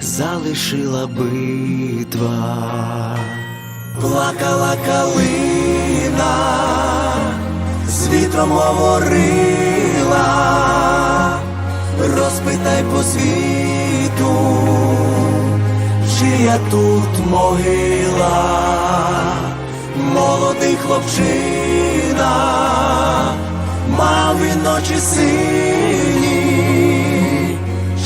залишила битва, плакала калина, з вітром говорила, розпитай по світу, чия тут могила, молодий хлопчина, мав і ночі сині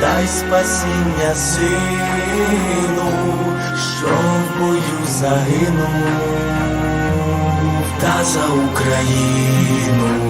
дай спасіння сину, що в бою загинув, та за Україну.